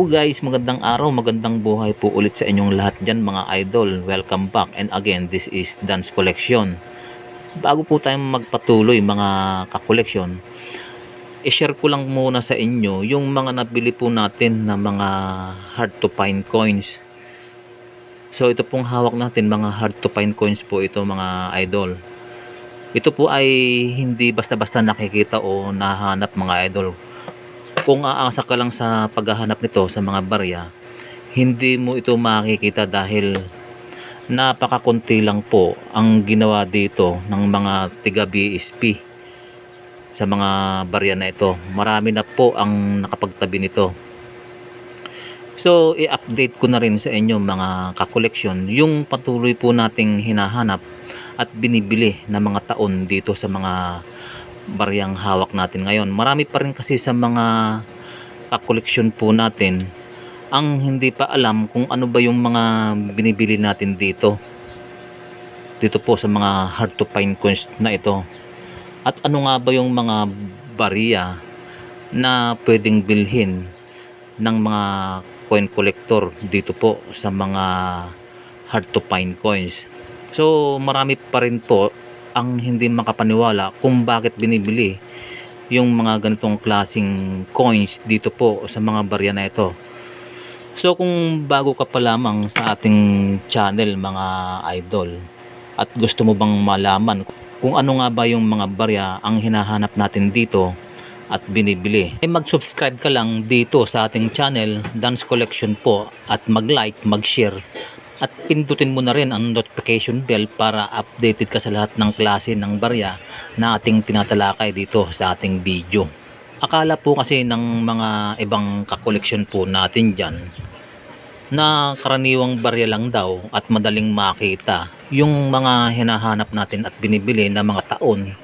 Guys, magandang araw, magandang buhay po ulit sa inyong lahat dyan mga idol. Welcome back and again, this is Dance Collection. Bago po tayo magpatuloy mga kakoleksyon, i-share ko lang muna sa inyo yung mga nabili po natin na mga hard to find coins. So ito pong hawak natin, mga hard to find coins po ito mga idol. Ito po ay hindi basta-basta nakikita o nahanap mga idol kung aasa ka lang sa paghahanap nito sa mga barya, hindi mo ito makikita dahil napakakunti lang po ang ginawa dito ng mga tiga BSP sa mga barya na ito. Marami na po ang nakapagtabi nito. So, i-update ko na rin sa inyo mga kakoleksyon yung patuloy po nating hinahanap at binibili na mga taon dito sa mga baryang hawak natin ngayon. Marami pa rin kasi sa mga kakoleksyon po natin ang hindi pa alam kung ano ba yung mga binibili natin dito. Dito po sa mga hard to find coins na ito. At ano nga ba yung mga barya na pwedeng bilhin ng mga coin collector dito po sa mga hard to find coins. So marami pa rin po ang hindi makapaniwala kung bakit binibili yung mga ganitong klasing coins dito po sa mga barya na ito. So kung bago ka pa lamang sa ating channel mga idol at gusto mo bang malaman kung ano nga ba yung mga barya ang hinahanap natin dito at binibili. Ay mag-subscribe ka lang dito sa ating channel Dance Collection po at mag-like, mag-share at pindutin mo na rin ang notification bell para updated ka sa lahat ng klase ng barya na ating tinatalakay dito sa ating video. Akala po kasi ng mga ibang kakoleksyon po natin dyan na karaniwang barya lang daw at madaling makita yung mga hinahanap natin at binibili na mga taon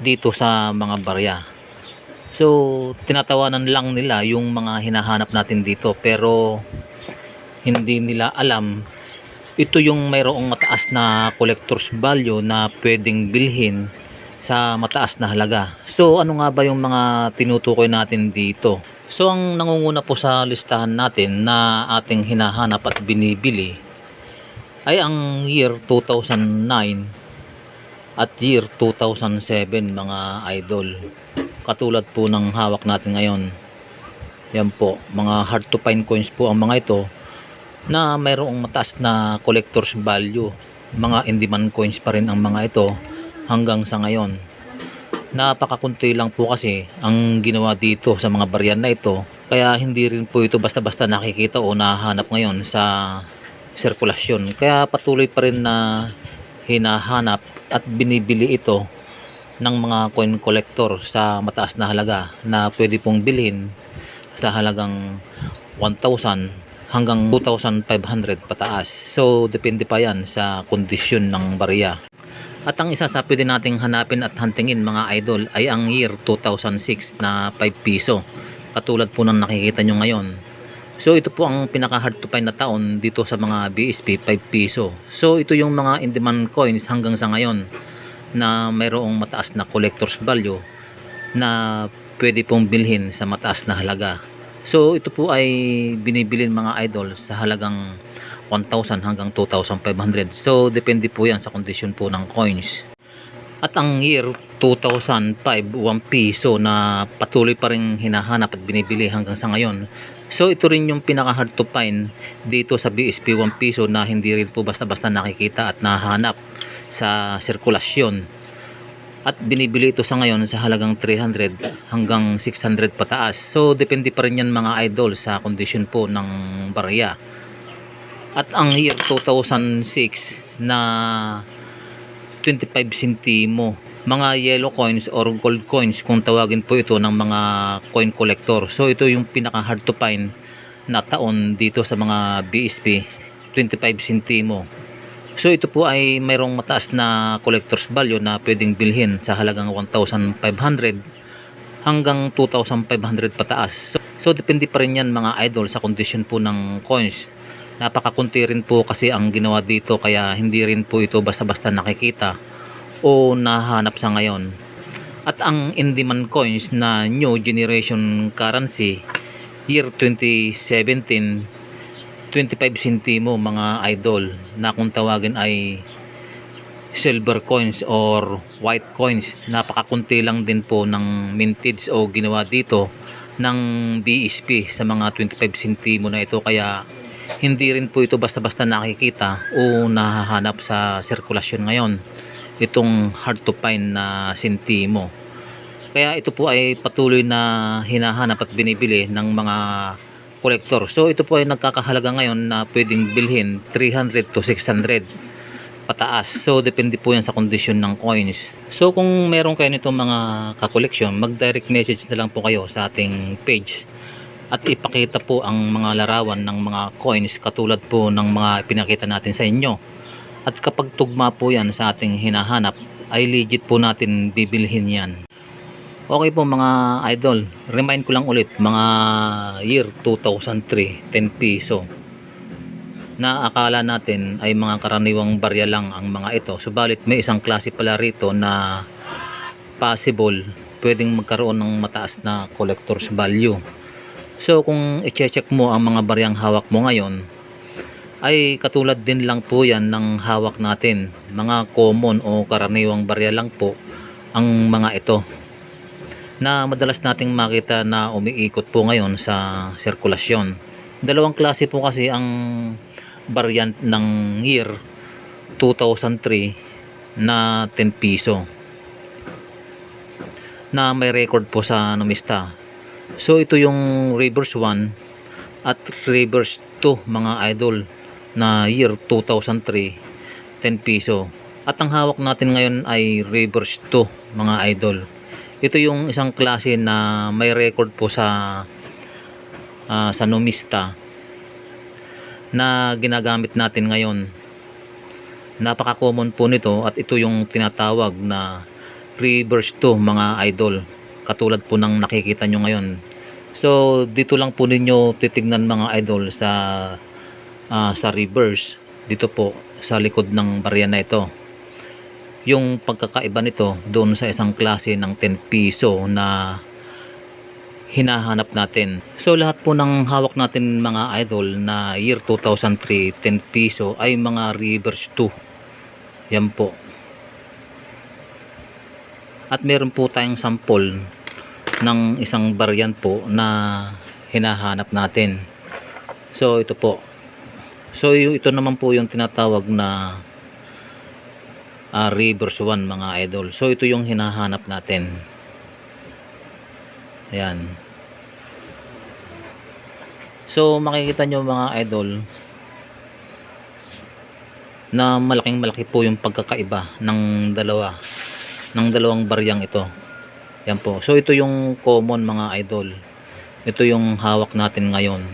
dito sa mga barya. So, tinatawanan lang nila yung mga hinahanap natin dito pero hindi nila alam ito yung mayroong mataas na collector's value na pwedeng bilhin sa mataas na halaga. So ano nga ba yung mga tinutukoy natin dito? So ang nangunguna po sa listahan natin na ating hinahanap at binibili ay ang year 2009 at year 2007 mga idol. Katulad po ng hawak natin ngayon. Yan po, mga hard to find coins po ang mga ito na mayroong mataas na collector's value. Mga in-demand coins pa rin ang mga ito hanggang sa ngayon. Napakakunti lang po kasi ang ginawa dito sa mga baryan na ito. Kaya hindi rin po ito basta-basta nakikita o nahanap ngayon sa sirkulasyon. Kaya patuloy pa rin na hinahanap at binibili ito ng mga coin collector sa mataas na halaga na pwede pong bilhin sa halagang 1,000 hanggang 2,500 pataas. So, depende pa yan sa kondisyon ng barya. At ang isa sa pwede nating hanapin at huntingin mga idol ay ang year 2006 na 5 piso. Katulad po ng nakikita nyo ngayon. So ito po ang pinaka hard to find na taon dito sa mga BSP 5 piso. So ito yung mga in-demand coins hanggang sa ngayon na mayroong mataas na collector's value na pwede pong bilhin sa mataas na halaga. So ito po ay binibilin mga idol sa halagang 1,000 hanggang 2,500. So depende po yan sa kondisyon po ng coins. At ang year 2005, 1 piso na patuloy pa rin hinahanap at binibili hanggang sa ngayon. So ito rin yung pinaka hard to find dito sa BSP 1 piso na hindi rin po basta-basta nakikita at nahanap sa sirkulasyon. At binibili ito sa ngayon sa halagang 300 hanggang 600 pataas. So depende pa rin yan mga idol sa kondisyon po ng barya. At ang year 2006 na 25 sentimo mga yellow coins or gold coins kung tawagin po ito ng mga coin collector. So ito yung pinaka hard to find na taon dito sa mga BSP 25 sentimo. So ito po ay mayroong mataas na collector's value na pwedeng bilhin sa halagang 1,500 hanggang 2,500 pataas. So, so depende pa rin yan mga idol sa kondisyon po ng coins. Napakakunti rin po kasi ang ginawa dito kaya hindi rin po ito basta-basta nakikita o nahanap sa ngayon. At ang in-demand coins na new generation currency year 2017 25 centimo mga idol na kung tawagin ay silver coins or white coins. Napakakunti lang din po ng mintage o ginawa dito ng BSP sa mga 25 centimo na ito. Kaya hindi rin po ito basta-basta nakikita o nahahanap sa sirkulasyon ngayon itong hard to find na sentimo. Kaya ito po ay patuloy na hinahanap at binibili ng mga kolektor so ito po ay nagkakahalaga ngayon na pwedeng bilhin 300 to 600 pataas. So, depende po yan sa kondisyon ng coins. So, kung meron kayo nitong mga kakoleksyon, mag-direct message na lang po kayo sa ating page at ipakita po ang mga larawan ng mga coins katulad po ng mga pinakita natin sa inyo. At kapag tugma po yan sa ating hinahanap, ay legit po natin bibilhin yan. Okay po mga idol, remind ko lang ulit, mga year 2003, 10 piso na akala natin ay mga karaniwang barya lang ang mga ito. Subalit may isang klase pala rito na possible pwedeng magkaroon ng mataas na collector's value. So kung i-check mo ang mga baryang hawak mo ngayon, ay katulad din lang po yan ng hawak natin. Mga common o karaniwang barya lang po ang mga ito na madalas nating makita na umiikot po ngayon sa sirkulasyon. Dalawang klase po kasi ang variant ng year 2003 na 10 piso na may record po sa numista. So ito yung reverse 1 at reverse 2 mga idol na year 2003 10 piso. At ang hawak natin ngayon ay reverse 2 mga idol. Ito yung isang klase na may record po sa ah, sa numista na ginagamit natin ngayon. Napaka-common po nito at ito yung tinatawag na reverse to mga idol. Katulad po ng nakikita nyo ngayon. So dito lang po ninyo titignan mga idol sa ah, sa reverse dito po sa likod ng barya na ito. Yung pagkakaiba nito doon sa isang klase ng 10 piso na hinahanap natin. So lahat po ng hawak natin mga idol na year 2003 10 piso ay mga reverse 2. Yan po. At meron po tayong sample ng isang variant po na hinahanap natin. So ito po. So ito naman po yung tinatawag na ah, reverse 1 mga idol. So ito yung hinahanap natin. Ayan. So makikita nyo mga idol na malaking malaki po yung pagkakaiba ng dalawa ng dalawang baryang ito. Yan po. So ito yung common mga idol. Ito yung hawak natin ngayon.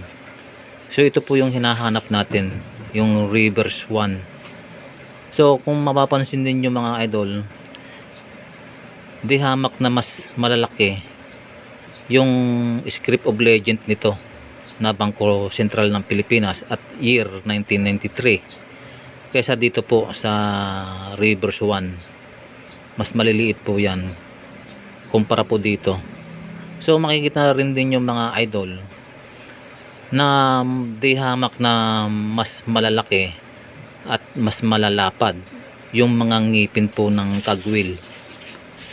So ito po yung hinahanap natin, yung reverse 1. So kung mapapansin din yung mga idol, di hamak na mas malalaki yung script of legend nito na Bangko Sentral ng Pilipinas at year 1993 kaysa dito po sa Reverse 1 mas maliliit po yan kumpara po dito. So makikita rin din yung mga idol na di hamak na mas malalaki at mas malalapad yung mga ngipin po ng tagwil.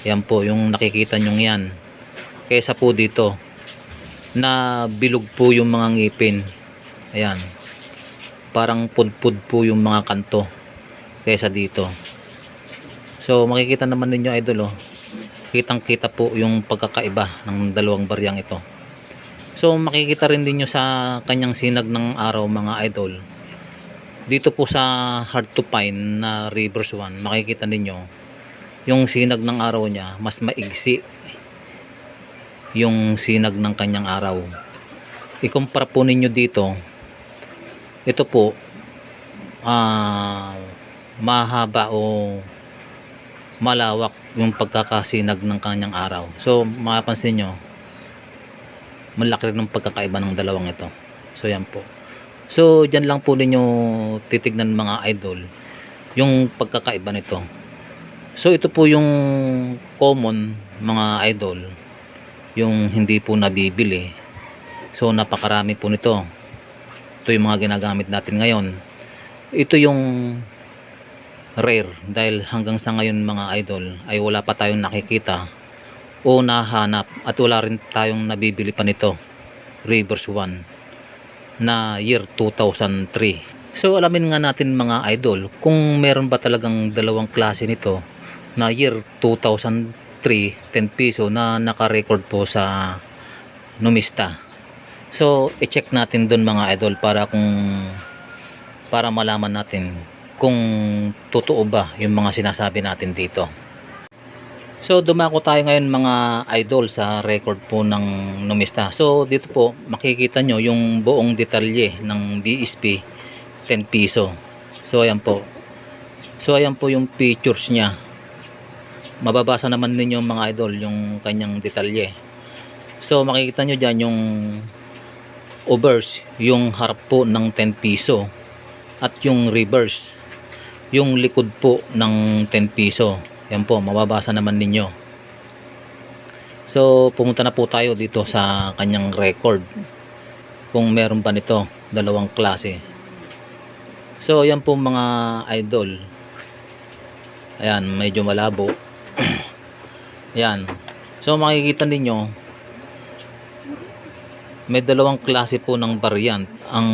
Yan po yung nakikita nyo yan. Kaysa po dito na bilog po yung mga ngipin. Ayan. Parang pudpud po yung mga kanto kaysa dito. So makikita naman ninyo idol oh. Kitang kita po yung pagkakaiba ng dalawang baryang ito. So makikita rin din nyo sa kanyang sinag ng araw mga idol dito po sa hard to find na reverse 1 makikita ninyo yung sinag ng araw niya mas maigsi yung sinag ng kanyang araw. Ikumpara po ninyo dito ito po ah mahaba o malawak yung pagkakasinag ng kanyang araw. So mapapansin nyo malaki rin ng pagkakaiba ng dalawang ito. So yan po so dyan lang po ninyo titignan mga idol yung pagkakaiba nito so ito po yung common mga idol yung hindi po nabibili So napakarami po nito. Ito yung mga ginagamit natin ngayon. Ito yung rare dahil hanggang sa ngayon mga idol ay wala pa tayong nakikita o nahanap at wala rin tayong nabibili pa nito. Reverse 1 na year 2003. So alamin nga natin mga idol kung meron ba talagang dalawang klase nito na year 2003 10 piso na naka-record po sa Numista. So i-check natin doon mga idol para kung para malaman natin kung totoo ba yung mga sinasabi natin dito. So dumako tayo ngayon mga idol sa record po ng Numista. So dito po makikita nyo yung buong detalye ng DSP 10 piso. So ayan po. So ayan po yung features niya. Mababasa naman ninyo mga idol yung kanyang detalye. So makikita nyo dyan yung obverse, yung harap po ng 10 piso at yung reverse, yung likod po ng 10 piso. Yan po, mababasa naman ninyo. So, pumunta na po tayo dito sa kanyang record. Kung meron ba nito, dalawang klase. So, yan po mga idol. Ayan, medyo malabo. Ayan. So, makikita ninyo, may dalawang klase po ng variant. Ang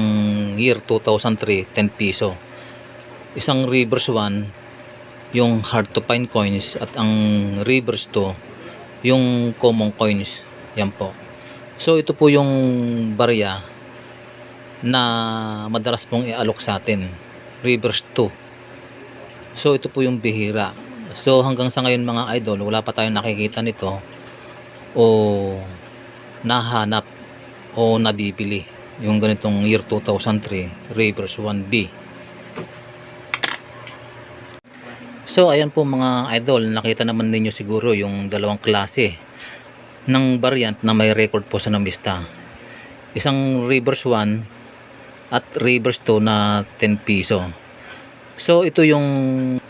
year 2003, 10 piso. Isang reverse 1, yung hard to find coins at ang reverse 2 yung common coins. Yan po. So ito po yung barya na madalas pong ialok sa atin. Reverse 2 so ito po yung bihira. So hanggang sa ngayon mga idol wala pa tayong nakikita nito o nahanap o nabibili yung ganitong year 2003 reverse 1B So ayan po mga idol, nakita naman ninyo siguro yung dalawang klase ng variant na may record po sa Numista. Isang reverse 1 at reverse 2 na 10 piso. So ito yung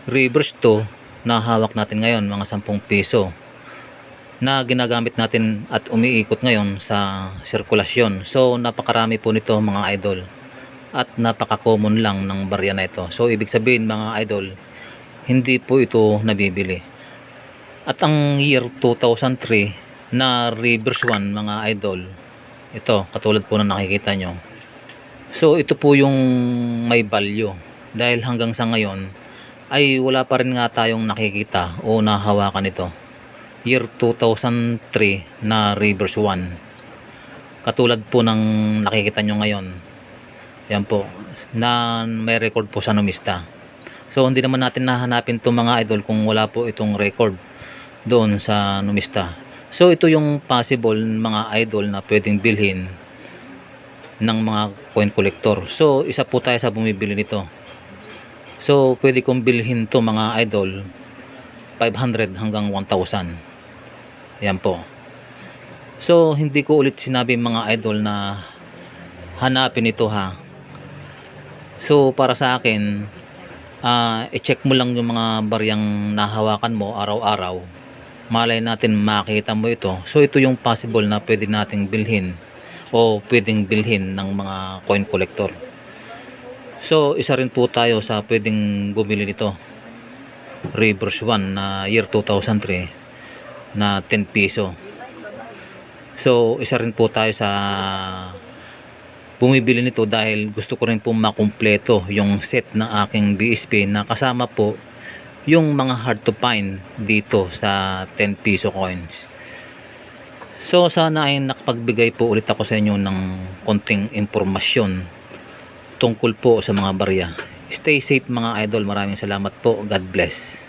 reverse 2 na hawak natin ngayon mga 10 piso na ginagamit natin at umiikot ngayon sa sirkulasyon. So napakarami po nito mga idol at napaka-common lang ng barya na ito. So ibig sabihin mga idol, hindi po ito nabibili. At ang year 2003 na reverse 1 mga idol, ito katulad po na nakikita nyo. So ito po yung may value dahil hanggang sa ngayon ay wala pa rin nga tayong nakikita o nahawakan ito. Year 2003 na reverse 1. Katulad po ng nakikita nyo ngayon. Yan po. Na may record po sa numista. So hindi naman natin nahanapin itong mga idol kung wala po itong record doon sa numista. So ito yung possible mga idol na pwedeng bilhin ng mga coin collector. So isa po tayo sa bumibili nito. So pwede kong bilhin to mga idol 500 hanggang 1,000. Yan po. So hindi ko ulit sinabi mga idol na hanapin ito ha. So para sa akin ah i-check mo lang yung mga baryang nahawakan mo araw-araw. Malay natin makita mo ito. So ito yung possible na pwede nating bilhin o pwedeng bilhin ng mga coin collector. So isa rin po tayo sa pwedeng bumili nito. Reverse 1 na year 2003 na 10 piso. So isa rin po tayo sa bumibili nito dahil gusto ko rin po makumpleto yung set ng aking BSP na kasama po yung mga hard to find dito sa 10 piso coins. So sana ay nakapagbigay po ulit ako sa inyo ng konting impormasyon tungkol po sa mga barya. Stay safe mga idol. Maraming salamat po. God bless.